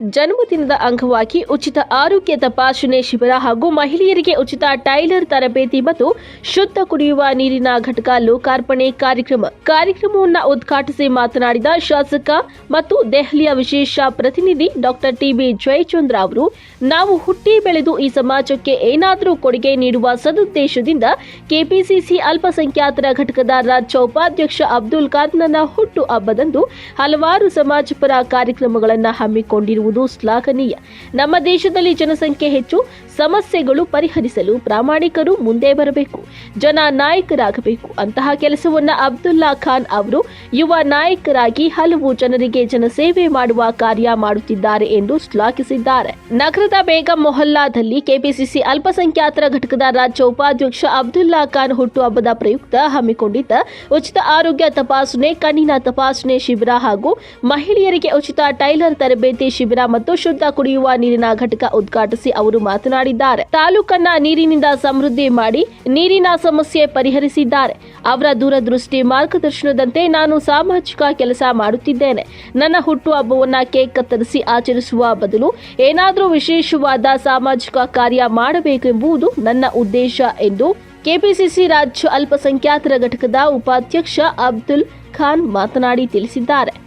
ಜನ್ಮದಿನದ ಅಂಗವಾಗಿ ಉಚಿತ ಆರೋಗ್ಯ ತಪಾಸಣೆ ಶಿಬಿರ ಹಾಗೂ ಮಹಿಳೆಯರಿಗೆ ಉಚಿತ ಟೈಲರ್ ತರಬೇತಿ ಮತ್ತು ಶುದ್ಧ ಕುಡಿಯುವ ನೀರಿನ ಘಟಕ ಲೋಕಾರ್ಪಣೆ ಕಾರ್ಯಕ್ರಮ. ಕಾರ್ಯಕ್ರಮವನ್ನು ಉದ್ಘಾಟಿಸಿ ಮಾತನಾಡಿದ ಶಾಸಕ ಮತ್ತು ದೆಹಲಿಯ ವಿಶೇಷ ಪ್ರತಿನಿಧಿ ಡಾಕ್ಟರ್ ಟಿಬಿ ಜಯಚಂದ್ರ ಅವರು, ನಾವು ಹುಟ್ಟಿ ಬೆಳೆದು ಈ ಸಮಾಜಕ್ಕೆ ಏನಾದರೂ ಕೊಡುಗೆ ನೀಡುವ ಸದುದ್ದೇಶದಿಂದ ಕೆಪಿಸಿಸಿ ಅಲ್ಪಸಂಖ್ಯಾತರ ಘಟಕದ ರಾಜ್ಯ ಉಪಾಧ್ಯಕ್ಷ ಅಬ್ದುಲ್ ಖಾದ್ರನ ಹುಟ್ಟು ಹಬ್ಬದಂದು ಹಲವಾರು ಸಮಾಜಪರ ಕಾರ್ಯಕ್ರಮಗಳನ್ನು ಹಮ್ಮಿಕೊಂಡಿರುವುದು ಶ್ಲಾಘನೀಯ. ನಮ್ಮ ದೇಶದಲ್ಲಿ ಜನಸಂಖ್ಯೆ ಹೆಚ್ಚು, ಸಮಸ್ಯೆಗಳು ಪರಿಹರಿಸಲು ಪ್ರಾಮಾಣಿಕರು ಮುಂದೆ ಬರಬೇಕು. ಜನ ನಾಯಕರಾಗಬೇಕು. ಅಂತಹ ಕೆಲಸವನ್ನ ಅಬ್ದುಲ್ಲಾ ಖಾನ್ ಅವರು ಯುವ ನಾಯಕರಾಗಿ ಹಲವು ಜನರಿಗೆ ಜನಸೇವೆ ಮಾಡುವ ಕಾರ್ಯ ಮಾಡುತ್ತಿದ್ದಾರೆ ಎಂದು ಶ್ಲಾಘಿಸಿದ್ದಾರೆ. ನಗರದ ಬೇಗಂ ಮೊಹಲ್ಲಾದಲ್ಲಿ ಕೆಪಿಸಿಸಿ ಅಲ್ಪಸಂಖ್ಯಾತರ ಘಟಕದ ರಾಜ್ಯ ಉಪಾಧ್ಯಕ್ಷ ಅಬ್ದುಲ್ಲಾ ಖಾನ್ ಹುಟ್ಟುಹಬ್ಬದ ಪ್ರಯುಕ್ತ ಹಮ್ಮಿಕೊಂಡಿದ್ದ ಉಚಿತ ಆರೋಗ್ಯ ತಪಾಸಣೆ, ಕಣ್ಣಿನ ತಪಾಸಣೆ ಶಿಬಿರ ಹಾಗೂ ಮಹಿಳೆಯರಿಗೆ ಉಚಿತ ಟೈಲರ್ ತರಬೇತಿ ಶಿಬಿರ ಮತ್ತು ಶುದ್ಧ ಕುಡಿಯುವ ನೀರಿನ ಘಟಕ ಉದ್ಘಾಟಿಸಿ ಅವರು ಮಾತನಾಡಿದ್ದಾರೆ. ತಾಲೂಕನ್ನ ನೀರಿನಿಂದ ಸಮೃದ್ಧಿ ಮಾಡಿ ನೀರಿನ ಸಮಸ್ಯೆ ಪರಿಹರಿಸಿದ್ದಾರೆ. ಅವರ ದೂರದೃಷ್ಟಿ ಮಾರ್ಗದರ್ಶನದಂತೆ ನಾನು ಸಾಮಾಜಿಕ ಕೆಲಸ ಮಾಡುತ್ತಿದ್ದೇನೆ. ನನ್ನ ಹುಟ್ಟು ಹಬ್ಬವನ್ನ ಕೇಕ್ ಕತ್ತರಿಸಿ ಆಚರಿಸುವ ಬದಲು ಏನಾದರೂ ವಿಶೇಷವಾದ ಸಾಮಾಜಿಕ ಕಾರ್ಯ ಮಾಡಬೇಕೆಂಬುದು ನನ್ನ ಉದ್ದೇಶ ಎಂದು ಕೆಪಿಸಿಸಿ ರಾಜ್ಯ ಅಲ್ಪಸಂಖ್ಯಾತರ ಘಟಕದ ಉಪಾಧ್ಯಕ್ಷ ಅಬ್ದುಲ್ ಖಾನ್ ಮಾತನಾಡಿ ತಿಳಿಸಿದ್ದಾರೆ.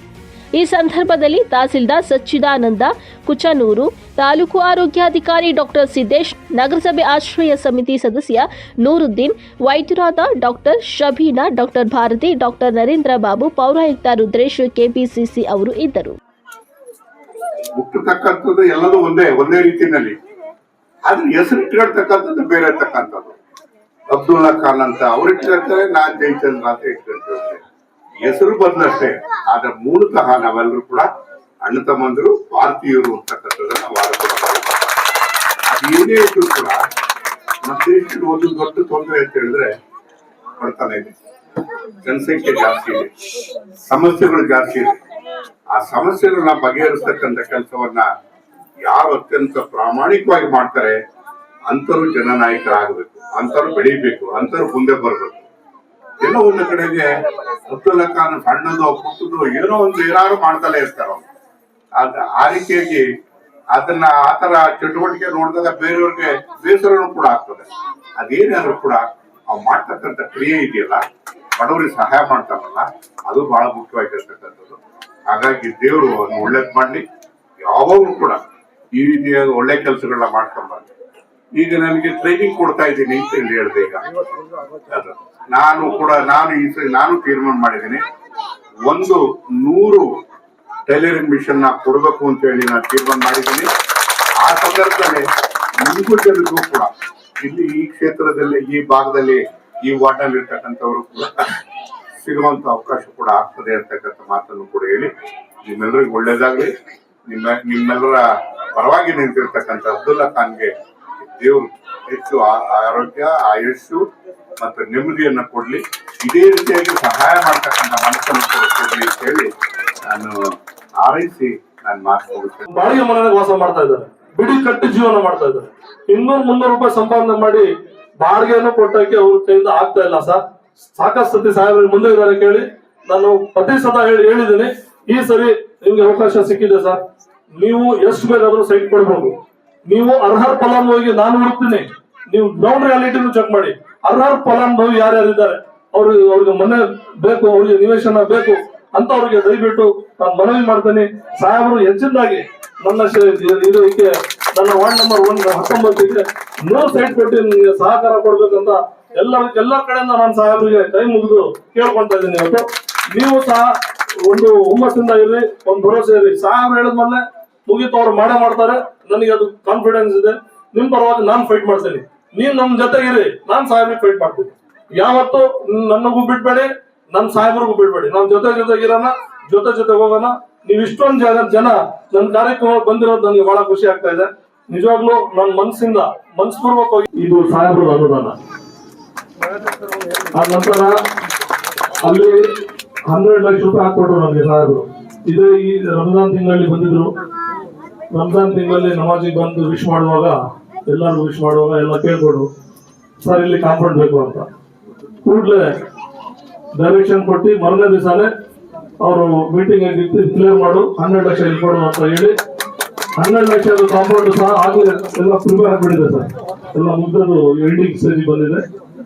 ಈ ಸಂದರ್ಭದಲ್ಲಿ ತಹಸೀಲ್ದಾರ್ ಸಚ್ಚಿದಾನಂದ, ಕುಚನೂರು ತಾಲೂಕು ಆರೋಗ್ಯಾಧಿಕಾರಿ ಡಾಕ್ಟರ್ ಸಿದ್ದೇಶ್, ನಗರಸಭೆ ಆಶ್ರಯ ಸಮಿತಿ ಸದಸ್ಯ Nooruddin, ವೈದ್ಯರಾದ doctor Shabeena, doctor Bharathi, doctor Narendra Babu, ಪೌರಾಯುಕ್ತ ರುದ್ರೇಶ್, ಕೆಪಿಸಿಸಿ ಅವರು ಇದ್ದರು. ಎಲ್ಲದೂ ಒಂದೇ ಒಂದೇ ರೀತಿಯಲ್ಲಿ. ಆದ್ರೆ ಹೆಸರು ಇಟ್ಕೊಳ್ತಕ್ಕಂಥದ್ದು ಬೇರೆ ಇರ್ತಕ್ಕಂಥದ್ದು. ಅಬ್ದುಲ್ಲಾ ಖಾನ್ ಅಂತ ಅವ್ರು ಇಟ್ಕೊಳ್ತಾರೆ, ನಾನ್ ಜಯಚಂದ್ರ ಅಂತ ಇಟ್ಕೊಳ್ತೇವೆ. ಹೆಸರು ಬಂದಷ್ಟೇ. ಆದ್ರೆ ಮೂಲತಃ ನಾವೆಲ್ಲರೂ ಕೂಡ ಅಣ್ಣ ತಮ್ಮಂದರು, ಭಾರತೀಯರು ಅಂತಕ್ಕಂಥದ್ದನ್ನ ಅದು ಏನೇ ಇದ್ರು ಕೂಡ ನಮ್ಮ ದೇಶದ ಒಂದು ದೊಡ್ಡ ತೊಂದರೆ ಅಂತ ಹೇಳಿದ್ರೆ ಬಡತನ ಇದೆ. ಜನಸಂಖ್ಯೆ ಜಾಸ್ತಿ ಇದೆ. ಸಮಸ್ಯೆಗಳು ಜಾಸ್ತಿ ಇದೆ. ಆ ಸಮಸ್ಯೆಗಳನ್ನ ಬಗೆಹರಿಸ್ತಕ್ಕಂಥ ಕೆಲಸವನ್ನ ಯಾರು ಅತ್ಯಂತ ಪ್ರಾಮಾಣಿಕವಾಗಿ ಮಾಡ್ತಾರೆ ಅಂತರು ಜನನಾಯಕರಾಗಬೇಕು ಅಂತರು ಬೆಳಿಬೇಕು ಅಂತರು ಮುಂದೆ ಬರಬೇಕು. ಎಲ್ಲೋ ಒಂದು ಕಡೆಗೆ ಅಬ್ದುಲ್ಲಾ ಖಾನ್ ಸಣ್ಣದು ಪುಟ್ಟದು ಏನೋ ಒಂದು ಏನಾದ್ರು ಮಾಡ್ತಲೇ ಇರ್ತಾರ ಆ ರೀತಿಯಾಗಿ ಅದನ್ನ ಆತರ ಚಟುವಟಿಕೆ ನೋಡಿದಾಗ ಬೇರೆಯವ್ರಿಗೆ ಬೇಸರನು ಕೂಡ ಆಗ್ತದೆ. ಅದೇನಾದ್ರು ಕೂಡ ಅವ್ ಮಾಡ್ತಕ್ಕಂಥ ಕ್ರಿಯೆ ಇದೆಯಲ್ಲ, ಬಡವರಿಗೆ ಸಹಾಯ ಮಾಡ್ತಾರಲ್ಲ, ಅದು ಬಹಳ ಮುಖ್ಯವಾಗಿರ್ತಕ್ಕಂಥದ್ದು. ಹಾಗಾಗಿ ದೇವರು ಅದನ್ನ ಒಳ್ಳೇದ್ ಮಾಡ್ಲಿ. ಯಾವಾಗ್ಲೂ ಕೂಡ ಈ ರೀತಿಯ ಒಳ್ಳೆ ಕೆಲಸಗಳನ್ನ ಮಾಡ್ಕೊಂಡ್ಬಾರ್ದು ಈಗ ನನಗೆ ಟ್ರೈನಿಂಗ್ ಕೊಡ್ತಾ ಇದ್ದೀನಿ ಅಂತ ಹೇಳಿ ಹೇಳಿದೆ ಈಗ. ಅದು. ನಾನು ಕೂಡ, ನಾನು ಈ ಸರಿ, ನಾನು ತೀರ್ಮಾನ ಮಾಡಿದ್ದೀನಿ. ಒಂದು ನೂರು ಟೈಲರಿಂಗ್ ಮಿಷನ್ನ ಕೊಡಬೇಕು ಅಂತ ಹೇಳಿ ನಾನು ತೀರ್ಮಾನ ಮಾಡಿದ್ದೀನಿ. ಆ ಸಂದರ್ಭದಲ್ಲಿ ನಿಮಗೂ ಜನರಿಗೂ ಕೂಡ ಇಲ್ಲಿ ಈ ಕ್ಷೇತ್ರದಲ್ಲಿ, ಈ ಭಾಗದಲ್ಲಿ, ಈ ವಾರ್ಡ್ನಲ್ಲಿ ಇರ್ತಕ್ಕಂಥವರು ಕೂಡ ಸಿಗುವಂತ ಅವಕಾಶ ಕೂಡ ಆಗ್ತದೆ ಅಂತಕ್ಕಂಥ ಮಾತನ್ನು ಕೂಡ ಹೇಳಿ ನಿಮ್ಮೆಲ್ಲರಿಗೂ ಒಳ್ಳೇದಾಗ್ಲಿ. ನಿಮ್ಮ, ನಿಮ್ಮೆಲ್ಲರ ಪರವಾಗಿ ನಿಂತಿರ್ತಕ್ಕಂಥ ಅಬ್ದುಲ್ಲಾ ಖಾನ್ಗೆ ದೇವರು ಹೆಚ್ಚು ಆರೋಗ್ಯ ಆಯುಷ್ಯು ಮತ್ತು ನೆಮ್ಮದಿಯನ್ನ ಕೊಡ್ಲಿ. ಇದೇ ರೀತಿಯಾಗಿ ಸಹಾಯ ಮಾಡ್ತಕ್ಕಂಥ ಮನಸ್ಸನ್ನು ಕೊಡ್ತೀನಿ ಅಂತ ಹೇಳಿ ನಾನು ಆರೈಸಿ ನಾನು ಮಾತು ಹೋಗುತ್ತೇನೆ ಬಾಡಿಗೆ ಮನೆಯಲ್ಲಿ ವಾಸ ಮಾಡ್ತಾ ಇದ್ದಾರೆ. ಬಿಡಿ ಕಟ್ಟಿ ಜೀವನ ಮಾಡ್ತಾ ಇದ್ದಾರೆ. ಇನ್ನೂರ್ ಮುನ್ನೂರು ರೂಪಾಯಿ ಸಂಪಾದನೆ ಮಾಡಿ ಬಾಡಿಗೆಯನ್ನು ಕೊಟ್ಟಕ್ಕೆ ಅವ್ರ ಕೈಯಿಂದ ಆಗ್ತಾ ಇಲ್ಲ ಸರ್. ಸಾಕಷ್ಟು ಸತಿ ಸಾಹೇಬರು ಮುಂದೆ ಇದ್ದಾರೆ ಕೇಳಿ. ನಾನು ಪ್ರತಿ ಸತ ಹೇಳಿ ಹೇಳಿದ್ದೀನಿ. ಈ ಸರಿ ನಿಮ್ಗೆ ಅವಕಾಶ ಸಿಕ್ಕಿದೆ ಸರ್. ನೀವು ಎಷ್ಟು ಬೇಕಾದ್ರೂ ಸೈಟ್ ಕೊಡ್ಬೋದು. ನೀವು ಅರ್ಹರ್ ಫಲಾನುಭವಿಗೆ ನಾನು ಹುಡುಕ್ತೀನಿ. ನೀವು ಗ್ರೌಂಡ್ ರಿಯಾಲಿಟಿನೂ ಚೆಕ್ ಮಾಡಿ. ಅರ್ಹರ್ ಫಲಾನುಭವಿ ಯಾರ್ಯಾರಿದ್ದಾರೆ ಅವ್ರಿಗೆ ಅವ್ರಿಗೆ ಮನೆ ಬೇಕು, ಅವ್ರಿಗೆ ನಿವೇಶನ ಬೇಕು ಅಂತ ಅವ್ರಿಗೆ ದಯವಿಟ್ಟು ನಾನು ಮನವಿ ಮಾಡ್ತೇನೆ. ಸಾಹೇಬರು, ಹೆಚ್ಚಿನದಾಗಿ ನನ್ನ ಇದಕ್ಕೆ ನನ್ನ ವಾರ್ಡ್ ನಂಬರ್ ಒನ್ ಹತ್ತೊಂಬತ್ತಿಗೆ ನೂರು ಸೈಟ್ ಕೊಟ್ಟು ನಿಮಗೆ ಸಹಕಾರ ಕೊಡ್ಬೇಕಂತ ಎಲ್ಲ ಎಲ್ಲ ಕಡೆಯಿಂದ ನಾನು ಸಾಹೇಬರಿಗೆ ಕೈ ಮುಗಿದು ಕೇಳ್ಕೊಂತ ಇದ್ದೀನಿ ಇವತ್ತು. ನೀವು ಸಹ ಒಂದು ಹುಮ್ಮಸ್ಸಿಂದ ಇರ್ರಿ, ಒಂದು ಭರವಸೆ ಇರ್ರಿ. ಸಾಹೇಬ್ರು ಹೇಳಿದ್ಮೇಲೆ ಮುಗೀತು ಅವ್ರು ಮಾಡ ಮಾಡ್ತಾರೆ. ನನಗೆ ಅದು ಕಾನ್ಫಿಡೆನ್ಸ್ ಇದೆ. ನಿಮ್ ಪರವಾಗಿ ನಾನು ಫೈಟ್ ಮಾಡ್ತೀನಿ. ನೀವ್ ನಮ್ ಜೊತೆಗಿರಿ ನಾನ್ ಸಾಹೇಬ್ರಿಗೆ ಫೈಟ್ ಮಾಡ್ತೀನಿ. ಯಾವತ್ತು ನನಗೂ ಬಿಡ್ಬೇಡಿ ನಮ್ ಸಾಹೇಬ್ರಿಗೂ ಬಿಡ್ಬೇಡಿ. ನಾವ್ ಜೊತೆ ಜೊತೆಗಿರೋಣ ಜೊತೆ ಜೊತೆ ಹೋಗೋಣ. ನೀವ್ ಇಷ್ಟೊಂದ್ ಜನ ಜನ ನನ್ನ ಕಾರ್ಯಕ್ರಮಕ್ಕೆ ಬಂದಿರೋದು ನನಗೆ ಬಹಳ ಖುಷಿ ಆಗ್ತಾ ಇದೆ. ನಿಜವಾಗ್ಲೂ ನನ್ನ ಮನಸ್ಸಿಂದ ಹೋಗಿ ಇದು ಸಾಹೇಬ್ರ ಅನುದಾನ. ಆ ನಂತರ ಅಲ್ಲಿ ಹನ್ನೆರಡು ಲಕ್ಷ ರೂಪಾಯಿ ಹಾಕೊಟ್ರು ನನಗೆ ಸಾಹೇಬ್ರು. ಇದೇ ಈ ರಂಜಾನ್ ತಿಂಗಳಲ್ಲಿ ಬಂದಿದ್ರು. ರಂಜಾನ್ ತಿಂಗಳಲ್ಲಿ ನಮಾಜಿಗೆ ಬಂದು ವಿಶ್ ಮಾಡುವಾಗ ಎಲ್ಲರೂ ವಿಶ್ ಮಾಡುವಾಗ ಎಲ್ಲ ಕೇಳ್ಕೊಡು ಸರ್, ಇಲ್ಲಿ ಕಾಂಪೌಂಡ್ ಬೇಕು ಅಂತ. ಕೂಡಲೇ ಡೈರೆಕ್ಷನ್ ಕೊಟ್ಟು ಮರನೇ ದಿವಸನೇ ಅವರು ಮೀಟಿಂಗ್ ಕ್ಲಿಯರ್ ಮಾಡು, ಹನ್ನೆರಡು ಲಕ್ಷ ಇಲ್ಲಿ ಕೊಡು ಅಂತ ಹೇಳಿ, ಹನ್ನೆರಡು ಲಕ್ಷದ ಕಾಂಪೌಂಡ್ ಸಹ ಆಗಲೇ ಎಲ್ಲ ಪ್ರಿಪೇರ್ ಆಗಿಬಿಟ್ಟಿದೆ ಸರ್. ಎಲ್ಲ ಮುದ್ದದು ಎಂಡಿಂಗ್ ಸೇರಿ ಬಂದಿದೆ.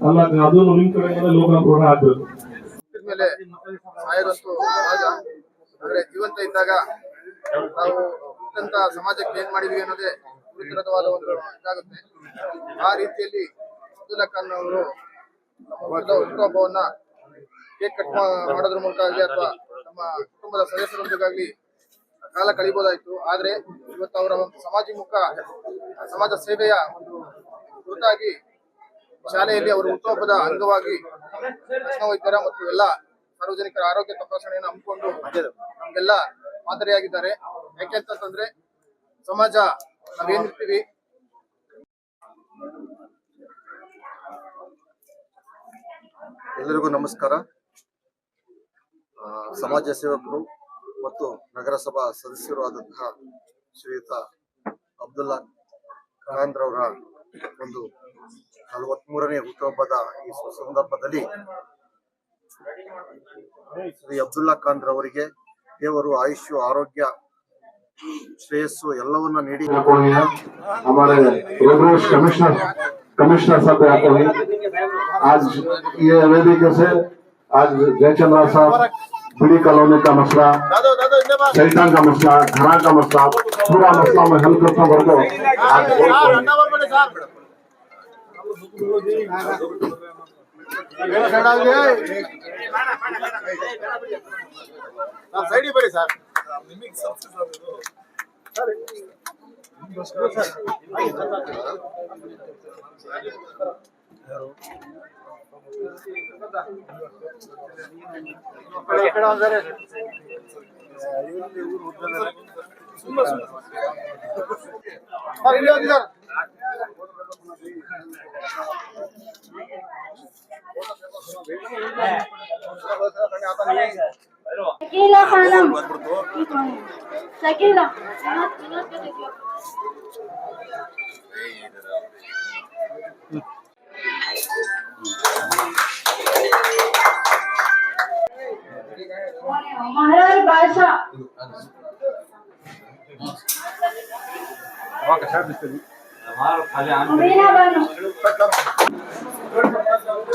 ಅಲ್ಲ, ಅದನ್ನು ನಿಮ್ಮ ಕಡೆಯಿಂದ ಲೋಕಾರ್ಪಣೆ ಆಗಬೇಕು. ಮೇಲೆ ಸಾಯೋದಂತೂ ಆದ್ರೆ ಜೀವಂತ ಇದ್ದಾಗ ನಾವು ಅತ್ಯಂತ ಸಮಾಜಕ್ಕೆ ಏನ್ ಮಾಡಿದ್ವಿ ಅನ್ನೋದೇ ವಿತರವಾದ ಒಂದು ಇದಾಗುತ್ತೆ. ಆ ರೀತಿಯಲ್ಲಿ ಅಬ್ದುಲ್ಲಾ ಖಾನ್ ಅವರು ಹುಟ್ಟುಹಬ್ಬವನ್ನ ಕೇಕ್ ಕಟ್ ಮಾಡೋದ್ರ ಮೂಲಕ ಆಗಲಿ ಅಥವಾ ನಮ್ಮ ಕುಟುಂಬದ ಸದಸ್ಯರೊಂದಿಗಾಗ್ಲಿ ಕಾಲ ಕಳಿಬೋದಾಯ್ತು. ಆದ್ರೆ ಇವತ್ತು ಅವರ ಒಂದು ಸಮಾಜಮುಖ ಸಮಾಜ ಸೇವೆಯ ಒಂದು ಗುರುತಾಗಿ ಶಾಲೆಯಲ್ಲಿ ಅವರು ಹುಟ್ಟುಹಬ್ಬದ ಅಂಗವಾಗಿ ಪ್ರಶ್ನವೈದ್ಯರ ವೈದ್ಯರ ಮತ್ತು ಎಲ್ಲ ಸಾರ್ವಜನಿಕರ ಆರೋಗ್ಯ ತಪಾಸಣೆಯನ್ನು ಹಮ್ಮಿಕೊಂಡು ನಮ್ಗೆಲ್ಲ ಮಾದರಿಯಾಗಿದ್ದಾರೆ. ಯಾಕೆಂತಂದ್ರೆ ಸಮಾಜ ನಾವೇನಿರ್ತೀವಿ ಎಲ್ಲರಿಗೂ ನಮಸ್ಕಾರ. ಸಮಾಜ ಸೇವಕರು ಮತ್ತು ನಗರಸಭಾ ಸದಸ್ಯರು ಆದಂತಹ ಶ್ರೀಯುತ ಅಬ್ದುಲ್ಲಾ ಖಾನ್ ರವರ ಒಂದು ನಲವತ್ಮೂರನೇ ಹುಟ್ಟುಹಬ್ಬದ ಈ ಸಂದರ್ಭದಲ್ಲಿ ಶ್ರೀ ಅಬ್ದುಲ್ಲಾ ಖಾನ್ ರವರಿಗೆ ದೇವರು ಆಯುಷ್ಯ, ಆರೋಗ್ಯ ಶ್ರೇಯಸ್ಸು ಎಲ್ಲವನ್ನ ನೀಡಿ आपको है हमारे रोडवेज कमिश्नर कमिश्नर साहब पे आपको है आज ये वेदिका से आज जयचंद्रा साहब बीड़ी कॉलोनी का मसला शैतान का मसला घरा का मसला पूरा मसला में हल करता वर्ग आज ಸೈಡಿ ಬರಿ ಸರ್ ಇಲ್ಲಿ ಹೋಗಿ ಸರ್ Sakila Khanam. Sakila. महाराज बादशाह हमारा खाली आने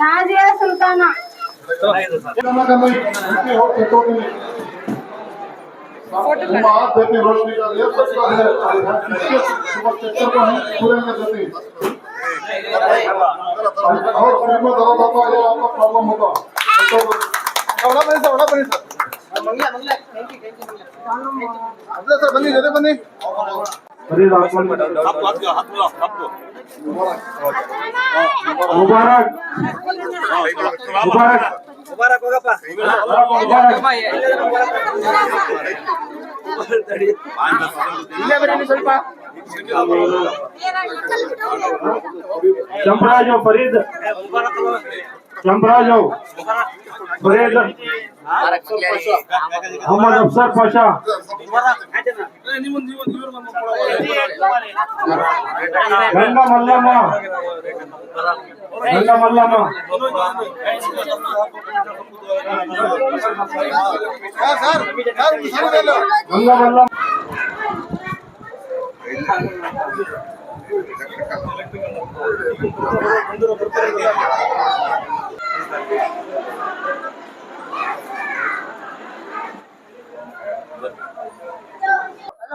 नाजिया सुल्ताना। आप बेटे रोशनी का ये सबका है इसके सुपर चक्कर को हम पूरे में देते हैं और फ्री में दर्द होता है आपका प्रॉब्लम होगा थोड़ा बनी सर थोड़ा बनी sir Mangala Mangala. Thank you thank you अगला सर बनी जरे बनी। हाथ मिलाओ हाथ को मुबारक मुबारक मुबारक होगा पा मुबारक ಇಲ್ಲೇ ಬನ್ನಿ ಸ್ವಲ್ಪ चंपराजो फरीद चंपराजो फरीद ಗಂಗಾ ಮಲ್ಲಮ್ಮ ಗಂಗಾ ಮಲ್ಲಮ್ಮ ಗಂಗಾ ಮಲ್ಲಮ್ಮ ಮುಂದೆ ಬರ್ತಾರೆ